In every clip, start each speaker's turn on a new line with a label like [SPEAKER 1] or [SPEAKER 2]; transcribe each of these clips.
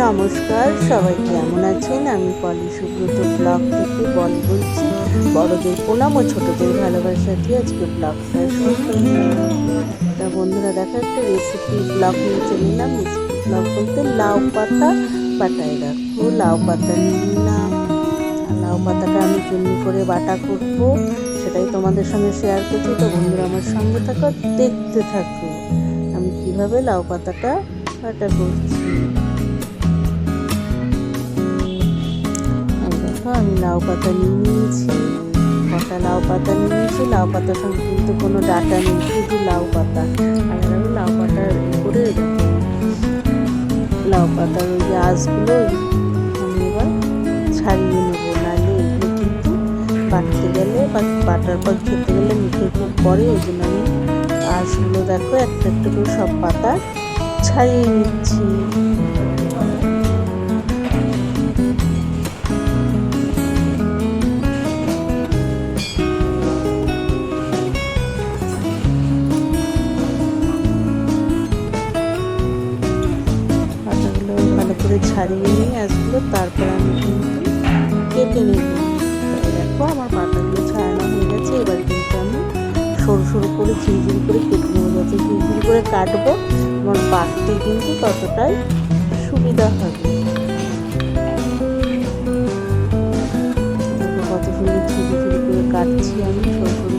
[SPEAKER 1] নমস্কার, সবাই কেমন আছেন? আমি পলি সুব্রত, ব্লগ থেকে বল বলছি, বড়দের প্রণাম ও ছোটদের ভালোবাসা দিয়ে আজকে ব্লগটা তা বন্ধুরা, দেখা একটা রেসিপি ব্লগ নিয়ে চলে এলাম। রেসিপি ব্লগ বলতে লাউ পাতা বাটায় রাখব। লাউ পাতা নিলাম। লাউ পাতাটা আমি কেমনি করে বাটা করব। সেটাই তোমাদের সঙ্গে শেয়ার করছি। তো বন্ধুরা, আমার সঙ্গে থাকো, দেখতে থাকো। আমি কীভাবে লাউ পাতাটা বাটা করছি। আমি লাউ পাতা নিয়ে নিয়েছি, কটা লাউ পাতা নিয়ে নিয়েছি, লাউ পাতার সঙ্গে কিন্তু কোনো ডাটা নেই, শুধু লাউ পাতা। আর আমি লাউ পাতার উপরে লাউ পাতার ওই যে আঁশগুলো আমি এবার ছাড়িয়ে নেব, নাহলে এগুলো কিন্তু বাটতে গেলে বা বাটার পর খেতে গেলে মুখে খুব পরে ওই জন্য আমি আঁশগুলো দেখো, একটা একটা করে সব পাতা ছাড়িয়ে নিচ্ছি। করে ছাড়িয়ে নিয়ে আসলো, তারপর আমি কিন্তু কেটে নেব দেখো আমার পাতাগুলো ছাড়ানো হয়ে গেছে, এবার কিন্তু আমি সরু সরু করে ঝিরিঝিরি করে কেটে নেব, যত ঝিরিঝিরি করে কাটবো, আমার বাটতে কিন্তু ততটাই সুবিধা হবে। কত সুন্দর ঝিরিঝিরি করে কাটছি আমি সরু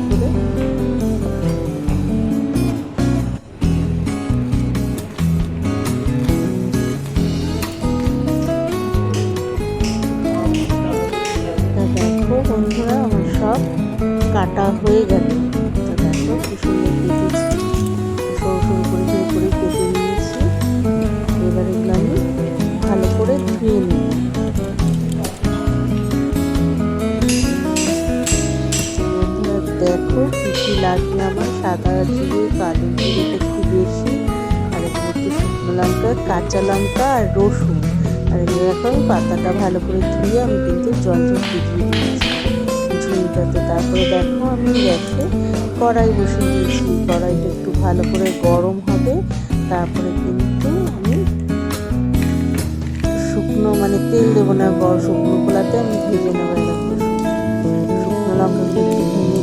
[SPEAKER 1] কাটা হয়ে গেল। দেখো কি করে কেটে নিয়েছি। ভালো করে নিই। আমার। সাদা জিরে, কালো জিরেটা একটু বেশি। আর একটু শুকনো লঙ্কা, কাঁচা লঙ্কা আর রসুন। আর এখন পাতাটা ভালো করে ধুয়ে আমি কিন্তু জল জল ভিজিয়ে দিয়েছি। ঝুড়িটাতে তারপরে দেখো আমি গ্যাসে কড়াই বসিয়ে দিয়েছি কড়াইটা একটু ভালো করে গরম হবে। তারপরে কিন্তু আমি শুকনো মানে তেল দেবো না শুকনো খোলাতে আমি ভেজে নেব। শুকনো লঙ্কা ভেঙে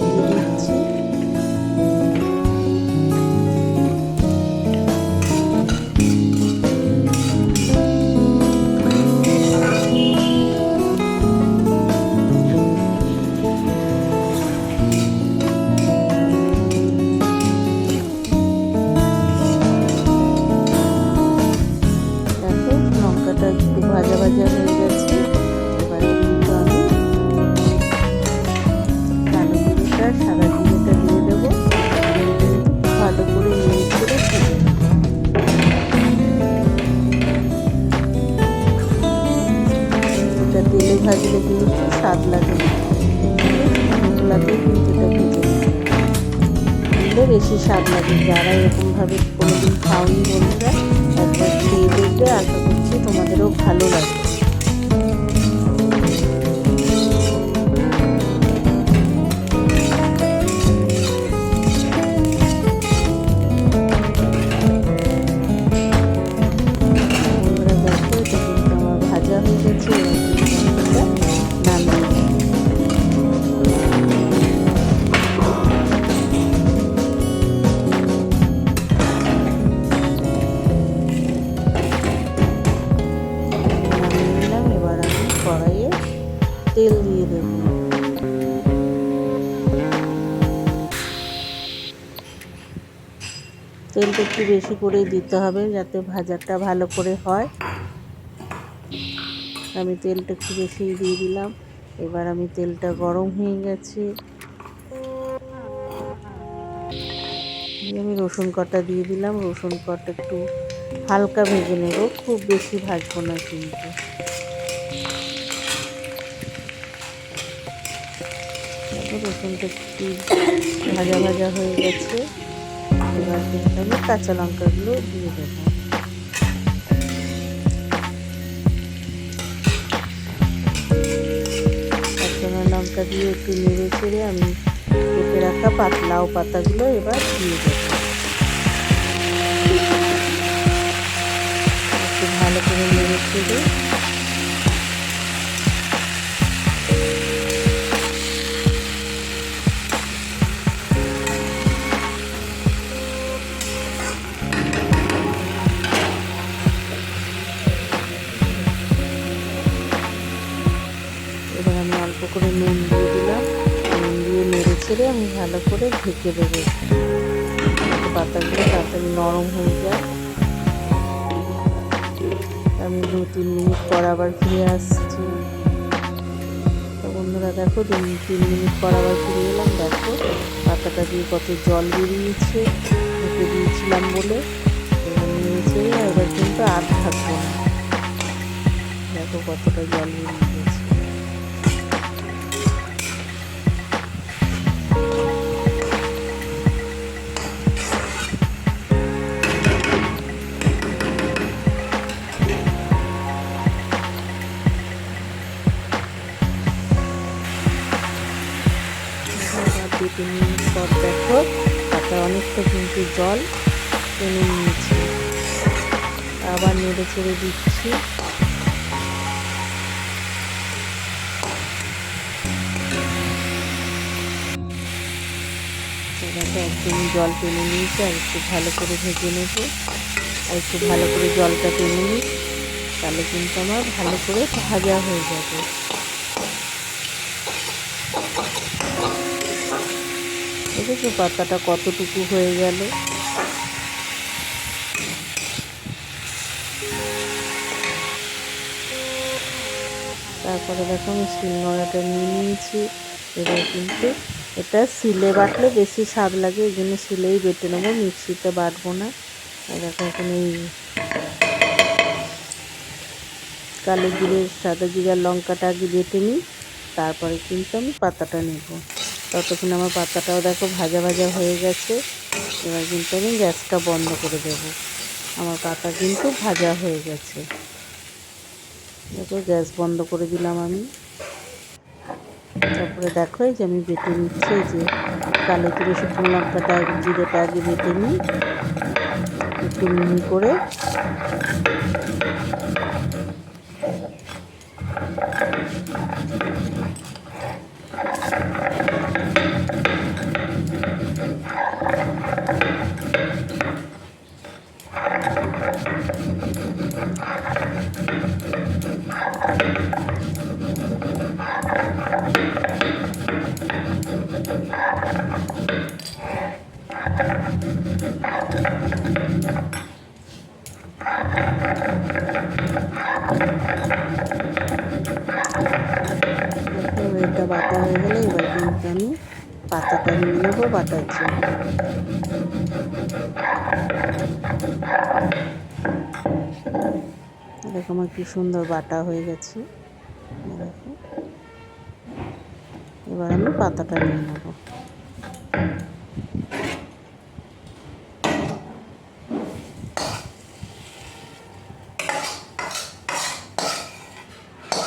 [SPEAKER 1] লঙ্কাটা একটু ভাজা ভাজা হয়ে গেছে। এবারে কিন্তু আমি কালো সাদা দিয়ে দেবো। ভালো করে নেড়ে করে এটা তেলে ভাজলে কিন্তু স্বাদ লাগে না। দিলে বেশি স্বাদ লাগে। যারা এরকমভাবে কোনোদিন খাওনি বন্ধুরা একবার খেয়ে দেখবে, আশা করছি তোমাদেরও ভালো লাগবে একটু বেশি করেই দিতে হবে যাতে ভাজাটা ভালো করে হয়। আমি তেলটা একটু বেশি দিয়ে দিলাম। এবার আমি তেলটা গরম হয়ে গেছে। আমি রসুন কটা দিয়ে দিলাম। রসুন কটা একটু হালকা ভেজে নেব। খুব বেশি ভাজবো না কিন্তু। রসুনটা একটু ভাজা ভাজা হয়ে গেছে। এবার আমি কাঁচা লঙ্কাগুলো দিয়ে দেবো। কাঁচা লঙ্কা দিয়ে একটু নেড়ে চেড়ে আমি কেটে রাখা পাতলাও পাতাগুলো এবার দিয়ে দেবো। ভালো করে নেড়ে ছেড়ে ভালো করে ঢেকে দেবো। পাতাগুলো তাড়াতাড়ি নরম হয়ে যায়। আমি দু তিন মিনিট পর আবার ফিরে আসছি। বন্ধুরা, দেখো, দু তিন মিনিট পর আবার ফিরে এলাম। দেখো, পাতাটা দিয়ে কত জল বেরিয়েছে, ঢেকে দিয়েছিলাম বলে। নিয়েছে এবার কিন্তু আর থাকব না। দেখো কতটা জল বেরিয়ে তিন মিনিট পর দেখো তাতে অনেকটা কিন্তু জল টেনে নিয়েছি। আবার নেড়ে ছেড়ে দিচ্ছি। এটাকে একদমই জল টেনে নিয়েছি, আর একটু ভালো করে ভেজে নেব। আর একটু ভালো করে জলটা টেনে নিই, তাহলে কিন্তু আমার ভালো করে ভাজা হয়ে যাবে। দেখেছ পাতাটা কতটুকু হয়ে গেল। তারপরে দেখো আমি শিলনোড়াটা নিয়ে নিয়েছি। এবার কিন্তু এটা শিলে বাটলে বেশি স্বাদ লাগে, এই জন্য শিলেই বেটে নেব, মিক্সিতে বাটবো না। দেখো এখন এই কালো জিরে সাদা জিরার লঙ্কাটা আগে বেটে নিই, তারপরে কিন্তু আমি পাতাটা নেব। ততক্ষণ আমার পাতাটাও দেখো ভাজা ভাজা হয়ে গেছে। এবার কিন্তু আমি গ্যাসটা বন্ধ করে দেব। আমার পাতা কিন্তু ভাজা হয়ে গেছে। দেখো, গ্যাস বন্ধ করে দিলাম আমি। তারপরে দেখো, এই যে আমি বেটে নিচ্ছি যে কালো তুলে শুকনো লঙ্কাটা, জিরেটা আগে বেটে নিই। একটু মিহি করে এটা বাটা হয়ে গেলে এবার কিন্তু আমি পাতাটা নিয়ে নেব বাটার জন্য। আমার কি সুন্দর বাটা হয়ে গেছে। এবার আমি পাতাটা নিয়ে নেব।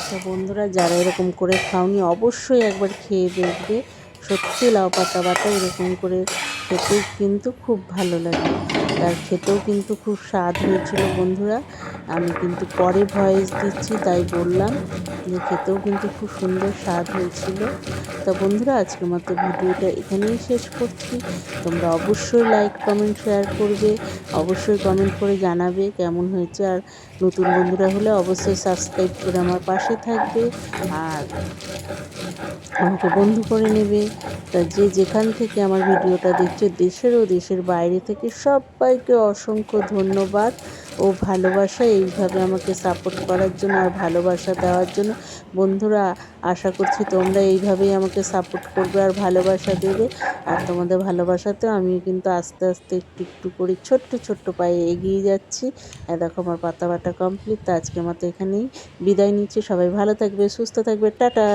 [SPEAKER 1] তো বন্ধুরা, যারা এরকম করে খাওনি, অবশ্যই একবার খেয়ে দেখবে। সত্যি লাউ পাতা বাটা এরকম করে খেতে কিন্তু খুব ভালো লাগে। আর খেতেও কিন্তু খুব স্বাদ হয়েছিল বন্ধুরা। আমি কিন্তু পরে ভয়েস দিচ্ছি তাই বললাম যে খেতেও কিন্তু খুব সুন্দর স্বাদ হয়েছিল। তা বন্ধুরা, আজকের মতো ভিডিওটা এখানেই শেষ করছি। তোমরা অবশ্যই লাইক কমেন্ট শেয়ার করবে। অবশ্যই কমেন্ট করে জানাবে কেমন হয়েছে। আর নতুন বন্ধুরা হলে অবশ্যই সাবস্ক্রাইব করে আমার পাশে থাকবে। আর আমাকে বন্ধু করে নেবে। তা যে যেখান থেকে আমার ভিডিওটা দেখছ, দেশের ও দেশের বাইরে থেকে সবাইকে অসংখ্য ধন্যবাদ ও ভালোবাসা। এইভাবে আমাকে সাপোর্ট করার জন্য আর ভালোবাসা দেওয়ার জন্য। বন্ধুরা, আশা করছি তোমরা এইভাবেই আমাকে সাপোর্ট করবে আর ভালোবাসা দেবে। আর তোমাদের ভালোবাসাতেও আমি কিন্তু আস্তে আস্তে একটু একটু করে ছোট্ট ছোট্ট পায়ে এগিয়ে যাচ্ছি। আর দেখো আমার পাতা বাটা কমপ্লিট তো আজকে আমার তো এখানেই বিদায় নিচ্ছি। সবাই ভালো থাকবে, সুস্থ থাকবে, টাটা!